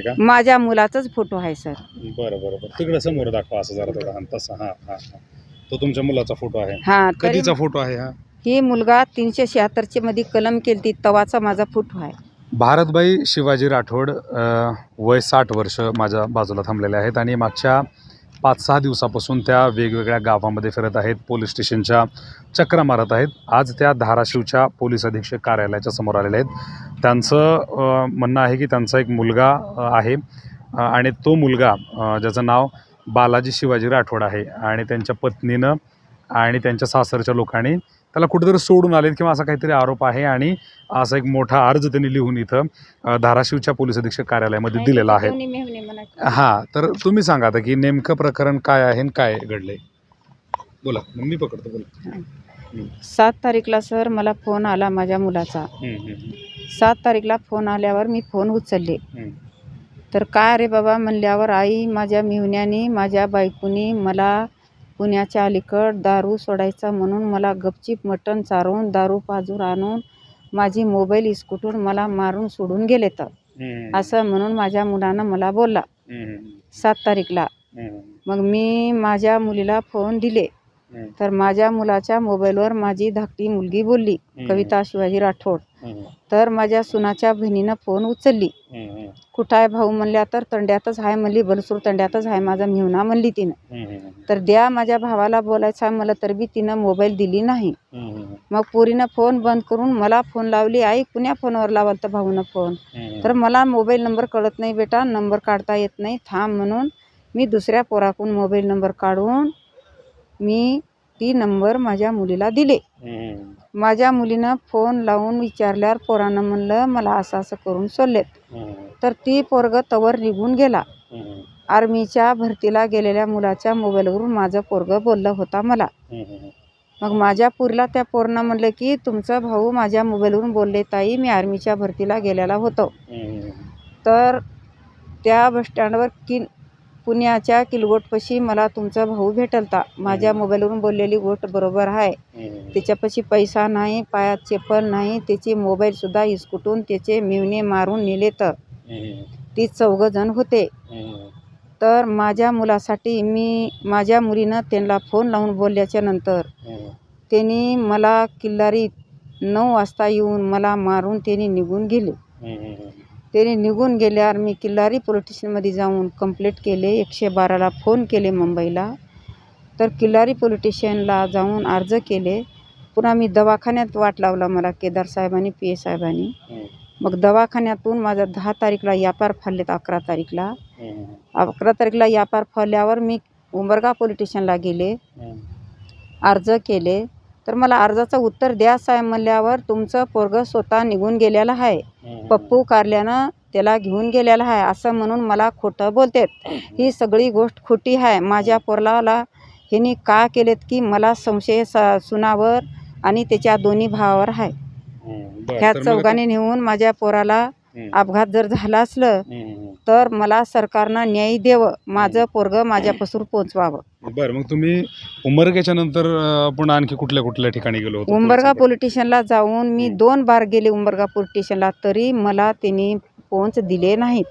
का? माझ्या मुलाचाच फोटो आहे सर. बरं बरं बरं. तिकडे समोर दाखवा असं जरा थोडं हां तसं हां हां हां. तो तुमच्या मुलाचा फोटो आहे. हा तरी कधीचा फोटो आहे हा? ही मुलगा तीनशे शहात्तरचे मध्ये कलम केली तवाचा माझा फोटो आहे. भारतबाई शिवाजी राठोड अ, वय साठ वर्ष माझ्या बाजूला थांबलेले आहेत आणि मागच्या पाच सहा दिवसापासून त्या वेगवेगळ्या गावामध्ये फिरत आहेत पोलीस स्टेशनच्या चक्रा मारत आहेत. आज त्या धाराशिवच्या पोलीस अधीक्षक कार्यालयाच्या समोर आलेले आहेत. त्यांचं म्हणणं आहे की त्यांचा एक मुलगा आहे. आणि तो मुलगा ज्याचं नाव बालाजी शिवाजी राठोड आहे आणि त्यांच्या पत्नीनं आणि त्यांच्या सासरच्या लोकांनी त्याला कुठेतरी सोडून आलेत किंवा असा काहीतरी आरोप आहे आणि असा एक मोठा अर्ज त्यांनी लिहून इथं धाराशिवच्या पोलीस अधीक्षक कार्यालयामध्ये दिलेला आहे. हां तर तुम्ही सांगा आता की नेमकं प्रकरण काय आहे आणि काय घडलंय? बोला मग मी पकडतो बोला. सात तारीखला सर मला फोन आला माझ्या मुलाचा. हम्म, हम्म, सात तारीखला फोन आल्यावर मी फोन उचलले. हम्म, तर काय रे बाबा म्हणल्यावर आई माझ्या मिवण्याने माझ्या बायकोनी मला पुण्याच्या अलीकड दारू सोडायचा म्हणून मला गपचीप मटण चारवून दारू पाजून आणून माझी मोबाईल इस्कुटून मला मारून सोडून गेले तर हम्म, असं म्हणून माझ्या मुलानं मला बोलला. सात तारीखला. मग मी माझ्या मुलीला फोन दिले. तर माझ्या मुलाच्या मोबाईलवर माझी धाकटी मुलगी बोलली. कविता शिवाजी राठोड. तर माझ्या सुनाच्या बहिणीनं फोन उचलली. कुठं आहे भाऊ म्हणल्या तर तंड्यातच आहे म्हणली बलसूर तंड्यातच आहे माझा मिवना म्हणली तिनं. तर द्या माझ्या भावाला बोलायचं आहे मला तर बी तिनं मोबाईल दिली नाही. मग पोरीनं फोन बंद करून मला फोन लावली आई कुण्या फोनवर लावाल तर भाऊनं फोन? तर मला मोबाईल नंबर कळत नाही बेटा नंबर काढता येत नाही थांब म्हणून मी दुसऱ्या पोराकडून मोबाईल नंबर काढून मी ती नंबर माझ्या मुलीला दिले. माझ्या मुलीनं फोन लावून विचारल्यावर पोरानं म्हणलं मला असं असं करून सोडलेत. तर ती पोरग तवर निघून गेला. आर्मीच्या भरतीला गेलेल्या मुलाच्या मोबाईलवरून माझं पोरग बोललं होता मला. मग माझ्या पुरीला त्या पोरनं म्हणलं की तुमचा भाऊ माझ्या मोबाईलवरून बोलले ताई मी आर्मीच्या भरतीला गेलेला होतो. तर त्या बसस्टँडवर कि पुण्याच्या किलगोटपाशी मला तुमचा भाऊ भेटलता. माझ्या मोबाईलवरून बोललेली गोष्ट बरोबर आहे. त्याच्यापाशी पैसा नाही पायात चप्पल नाही त्याची मोबाईलसुद्धा इसकुटून त्याचे मिवणे मारून नेले तर ती चौघं जण होते तर माझ्या मुलासाठी मी माझ्या मुलीनं त्यांना फोन लावून बोलल्याच्या नंतर त्यांनी मला किल्लारी नऊ वाजता येऊन मला मारून त्यांनी निघून गेले. त्यांनी निघून गेल्यावर मी किल्लारी पोलीस स्टेशनमध्ये जाऊन कंप्लेंट केले. एकशे बाराला फोन केले मुंबईला. तर किल्लारी पोलीस स्टेशनला जाऊन अर्ज केले. पुन्हा मी दवाखान्यात वाट लावला मला केदार साहेबांनी पी ए साहेबांनी. मग दवाखान्यातून माझा दहा तारीखला यापार फाडलेत अकरा तारीखला. अकरा तारीखला यापार फळल्यावर मी उंबरगा पोलीस स्टेशनला गेले. अर्ज केले. तर मला अर्जाचं उत्तर द्या साहेब म्हणल्यावर तुमचं पोरगं स्वतः निघून गेलेलं आहे. पप्पू कारल्यानं त्याला घेऊन गेलेला आहे असं म्हणून मला खोटं बोलतात. ही सगळी गोष्ट खोटी आहे. माझ्या पोरलाला ह्यांनी का केलेत की मला संशय स सुनावर आणि त्याच्या दोन्ही भावावर आहे. ह्या चौघांनी नेऊन माझ्या पोराला अपघात जर झाला असलं तर मला सरकारनं न्याय द्यावं माझं पोरगं माझ्यापासून पोचवावं. बरं मग तुम्ही उमरग्याच्या नंतर पुन्हा आणखी कुठल्या कुठल्या ठिकाणी गेलो होतो? उंबरगा पोलिसांकडे? पोलीस स्टेशनला जाऊन मी. दोन बार गेले उंबरगा पोलीस स्टेशनला तरी मला त्यांनी पोच दिले नाहीत.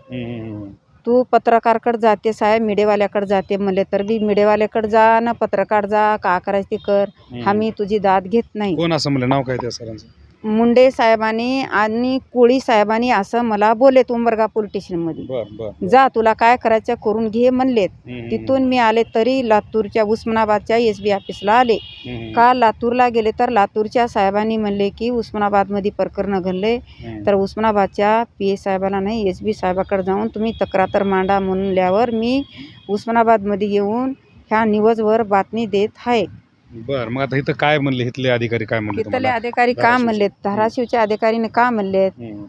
तू पत्रकारकडे जाते साहेब मीडियावाल्याकडे जाते म्हणले तर बी मीडियावाल्याकडे जा ना पत्रकार जा का करायचं ते कर. आम्ही तुझी दाद घेत नाही. कोण असं म्हणलं? नाव काय त्या सरांचं? मुंडे साहेबांनी आणि कोळी साहेबांनी असं मला बोललेत उंबरगा पोलीस स्टेशनमध्ये. बर बर जा तुला काय करायचं करून घे म्हणलेत. हम्म, तिथून मी आले तरी लातूरच्या उस्मानाबादच्या एस बी ऑफिसला आले. हम्म, का लातूरला गेले तर लातूरच्या साहेबांनी म्हणले की उस्मानाबादमध्ये प्रकरण घडले हम्म, तर उस्मानाबादच्या पी ए साहेबाला नाही एस बी साहेबाकडे जाऊन तुम्ही तक्रार तर मांडा म्हणल्यावर मी उस्मानाबादमध्ये येऊन ह्या न्यूजवर बातमी देत आहे. बर मग आता इथं काय म्हणले? इथले अधिकारी काय म्हणले इथले तुम्हाला? अधिकारी का धाराशिवचे. म्हणलेत? धाराशिवच्या अधिकारीने का म्हणलेत? हम्म,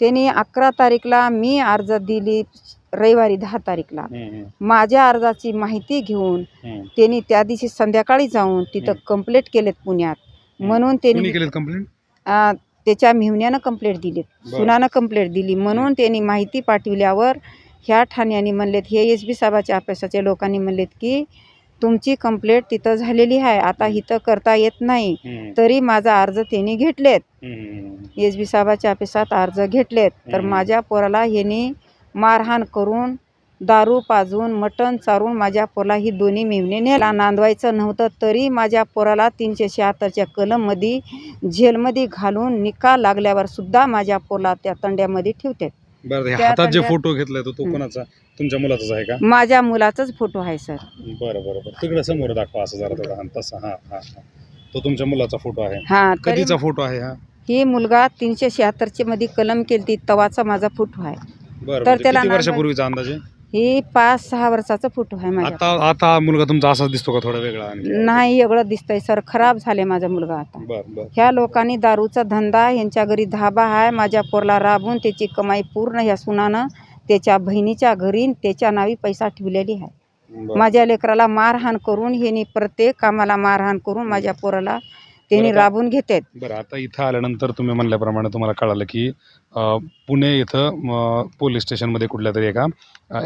त्यांनी अकरा तारीखला मी अर्ज दिली रविवारी दहा तारीखला. हम्म, माझ्या अर्जाची माहिती घेऊन हम्म. त्यांनी त्या दिवशी संध्याकाळी जाऊन तिथं हम्म. कंप्लेंट केलेत पुण्यात. म्हणून कोणी त्यांनी केलेत कंप्लेंट? आ, त्याच्या मिवण्यानं कंप्लेंट दिली बरं. सुनानं कंप्लेंट दिली. म्हणून त्यांनी माहिती पाठविल्यावर ह्या ठाण्याने म्हणलेत हे एस बी साहेबाच्या अभ्यासाच्या लोकांनी म्हणलेत की तुमची कंप्लेंट तिथं झालेली आहे. आता इथं करता येत नाही. तरी माझा अर्ज त्यांनी घेतलेत. एस बी साहेबाच्या ऑफिसात अर्ज घेतलेत. तर. माझ्या पोराला ह्यांनी मारहाण करून दारू पाजून मटण चारून माझ्या पोराला ही दोन्ही मेवणे नेला. नांदवायचं नव्हतं तरी माझ्या पोराला तीनशे शहात्तरच्या कलममध्ये जेलमध्ये घालून निकाल लागल्यावर सुद्धा माझ्या पोराला त्या तंड्यामध्ये ठेवतात. बरं हे त्या हातात जे फोटो घेतलाय तो तो हं. कोणाचा? तुमच्या मुलाचाच आहे का? माझ्या मुलाचाच फोटो आहे सर. बरं बरं बरं. तिकडे समोर दाखवा असं जरा थोडा हा तसा हा हा हा. तो तुमच्या मुलाचा फोटो आहे. हा तरी कधीचा फोटो आहे हा? ही मुलगा तीनशे शहात्तरची मध्ये कलम केली तवाचा माझा फोटो आहे. बरं तर म्हणजे त्याला किती नाव- वर्षापूर्वीचा अंदाजे ही पाच सहा वर्षाचा फोटो आहे माझ्या आता आता मुलगा तुमचा असाच दिसतो का थोडा वेगळा आणखी नाही एवढं दिसतंय सर. खराब झाले माझा मुलगा आता. बरं बरं. ह्या लोकांनी दारूचा धंदा ह्यांच्या घरी धाबा आहे माझ्या पोरला राबून त्याची कमाई पूर्ण ह्या सुनानं त्याच्या बहिणीच्या घरी न त्याच्या नावी पैसा ठेवलेली आहे. बरं. माझ्या लेकराला मारहाण करून ह्यांनी प्रत्येक कामाला मारहाण करून माझ्या पोराला त्यांनी? राबून घेतात. बरं आता इथं आल्यानंतर तुम्ही म्हणल्याप्रमाणे तुम्हाला कळालं की अं, पुणे इथं म, पोलीस स्टेशनमध्ये कुठल्या तरी एका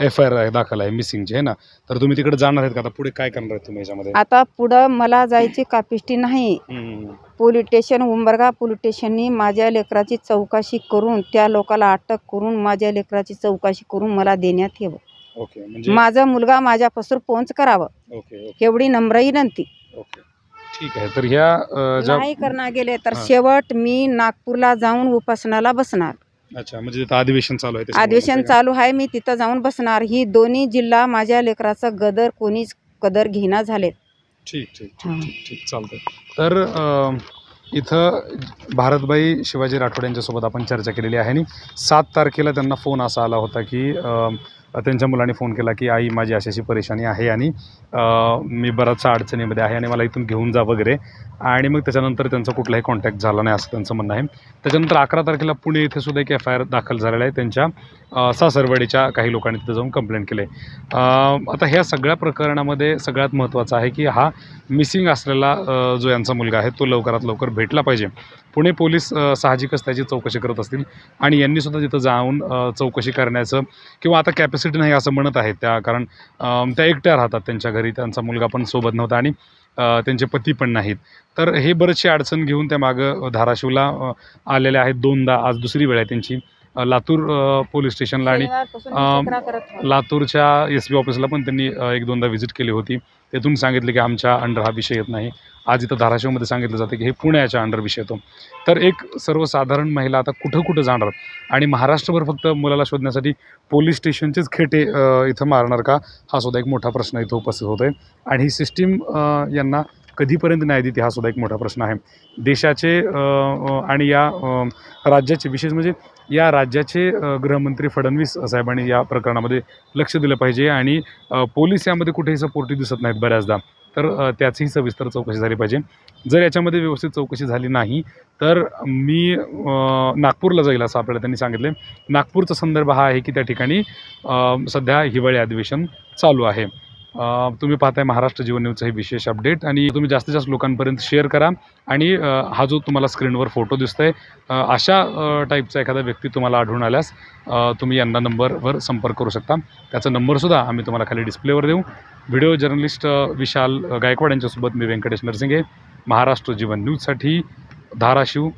एफ आय आर दाखल आहे मिसिंगची आहे ना? तर तुम्ही तिकडे जाणार आहेत का? आता पुढे काय करणार आहेत तुम्ही याच्यामध्ये? आता पुढं मला जायची कापिष्टी नाही. हम्म. पोलीस स्टेशन उंबरगा पोलीस स्टेशननी माझ्या लेकराची चौकशी करून त्या लोकाला अटक करून माझ्या लेकराची चौकशी करून मला देण्यात यावं. ओके म्हणजे माझा मुलगा माझ्यापासून पोहोच करावं. Okay okay. एवढी नम्र विनंती. ओके. ठीक आहे तर ह्या ज्या नाही करणार गेले तर हां. शेवट मी नागपूरला जाऊन उपासनाला बसणार अच्छा म्हणजे तिथं अधिवेशन चालू आहे त्याच्यामुळे अधिवेशन म्हणताय चालू आहे मी तिथं जाऊन बसणार ही दोन्ही जिल्हा माझ्या लेकराचं गदर कोणीच कदर घेणा झालेत का? ठीक ठीक हां. ठीक ठीक ठीक चालतंय तर अं, इथं भारतबाई शिवाजी राठोड यांच्यासोबत आपण चर्चा केलेली आहे आणि सात तारखेला त्यांना फोन असा आला होता की अं, त्यांच्या मुलाने फोन केला की आई माझी अशी अशी परेशानी आहे आणि मी बराचसा अडचणीमध्ये आहे आणि मला इथून घेऊन जा वगैरे. आणि मग त्याच्यानंतर त्यांचा कुठलाही कॉन्टॅक्ट झाला नाही असं त्यांचं म्हणणं आहे. त्याच्यानंतर अकरा तारखेला पुणे इथे सुद्धा एक एफ आय आर दाखल झालेला आहे. त्यांच्या सासरवाडीच्या काही लोकांनी तिथं जाऊन कंप्लेंट केली. आता ह्या सगळ्या प्रकरणामध्ये सगळ्यात महत्त्वाचं आहे की हा मिसिंग असलेला जो यांचा मुलगा आहे तो लवकरात लवकर भेटला पाहिजे. पुणे पोलीस साहजिकच त्याची चौकशी करत असतील. आणि यांनी सुद्धा तिथं जाऊन चौकशी करण्याचं किंवा आता कॅपॅसिटी नाही असं म्हणत आहेत त्या कारण त्या एकट्या राहतात त्यांच्या घरी त्यांचा मुलगा पण सोबत नव्हता आणि त्यांचे पती पण नाहीत. तर हे बरेचशी अडचण घेऊन त्या मागं धाराशिवला आलेल्या आहेत दोनदा. आज दुसरी वेळ आहे त्यांची. लातूर पोलीस स्टेशनला आणि. लातूरच्या एस पी ऑफिसला पण त्यांनी एक दोनदा व्हिजिट केली होती. तेथून सांगितले की आमच्या अंडर हा विषय येत नाही. आज इथं धाराशिवमध्ये सांगितलं जातं की हे पुण्याच्या अंडर विषय येतो. तर एक सर्वसाधारण महिला आता कुठं कुठं जाणार? आणि महाराष्ट्रभर फक्त मुलाला शोधण्यासाठी पोलीस स्टेशनचेच खेटे इथं मारणार का? हा सुद्धा एक मोठा प्रश्न इथं उपस्थित होतो आहे आणि ही सिस्टीम यांना कधीपर्यंत न्याय देते हा सुद्धा एक मोठा प्रश्न आहे. देशाचे आणि या राज्याचे विशेष म्हणजे या राज्याचे गृहमंत्री फडणवीस साहेबांनी या प्रकरणामध्ये लक्ष दिलं पाहिजे आणि पोलीस यामध्ये कुठेही सपोर्टी दिसत नाहीत बऱ्याचदा. तर त्याचीही सविस्तर चौकशी झाली पाहिजे. जर याच्यामध्ये व्यवस्थित चौकशी झाली नाही तर मी नागपूरला जाईल असं आपल्याला त्यांनी सांगितले नागपूरचा संदर्भ हा आहे की त्या ठिकाणी सध्या हिवाळी अधिवेशन चालू आहे. तुम्ही पाहताय महाराष्ट्र जीवन न्यूजचं हे विशेष अपडेट आणि तुम्ही जास्तीत जास्त लोकांपर्यंत शेअर करा आणि हा जो तुम्हाला स्क्रीनवर फोटो दिसतोय आहे अशा टाईपचा एखादा व्यक्ती तुम्हाला आढळून आल्यास तुम्ही यांना नंबरवर संपर्क करू शकता. त्याचा नंबरसुद्धा आम्ही तुम्हाला खाली डिस्प्लेवर देऊ. व्हिडिओ जर्नलिस्ट विशाल गायकवाड यांच्यासोबत मी व्यंकटेश नरसिंगे. महाराष्ट्र जीवन न्यूजसाठी धाराशिव.